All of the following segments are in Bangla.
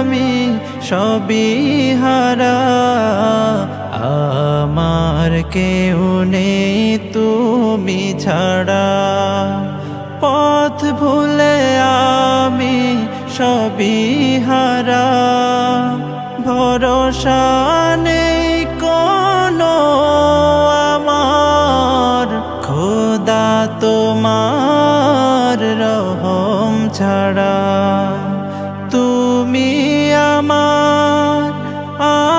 আমি সবই হারা। আমার কেউ নেই তুমি ছাড়া। পথ ভুলে আমি সবই হারা। ভরসা নেই কোনো আমার। খোদা তোমার রহম ছাড়া। আমার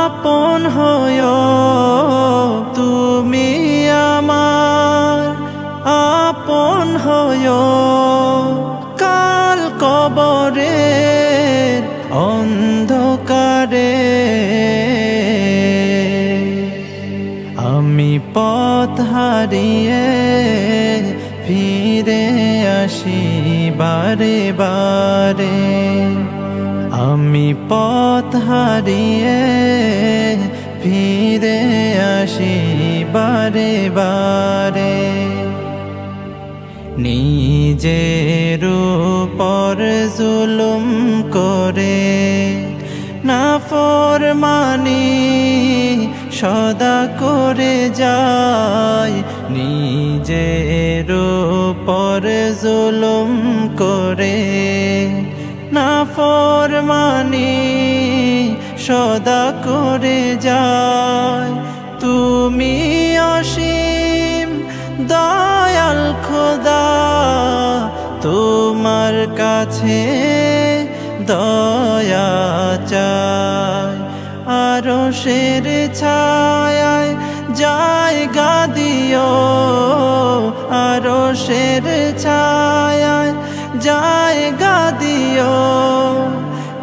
আপন হয়, তুমি আমার আপন হয়। কাল কবরের অন্ধকারে আমি পথ হারিয়ে ফিরে আসি বারে বারে। আমি পথ হারিয়ে ফিরে আসি বারে বারে। নিজের উপর জুলুম করে না ফরমানি সদা করে যায় নিজের উপর জুলুম করে না ফরমানি, সদা করে যায়। তুমি অসীম দয়াল খোদা, তোমার কাছে দয়া চাই। আরও শের ছায় জায়গা দিও, আরও শের ছায় জায়গা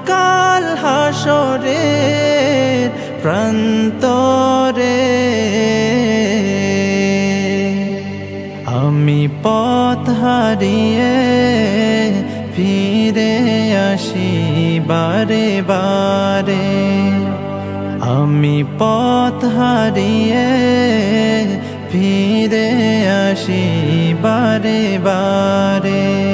কাল হাসরে প্রান্তরে। আমি পথ হারিয়ে ফিরে আসি বারে বারে। আমি পথ হারিয়ে ফিরে আসি বারে বারে।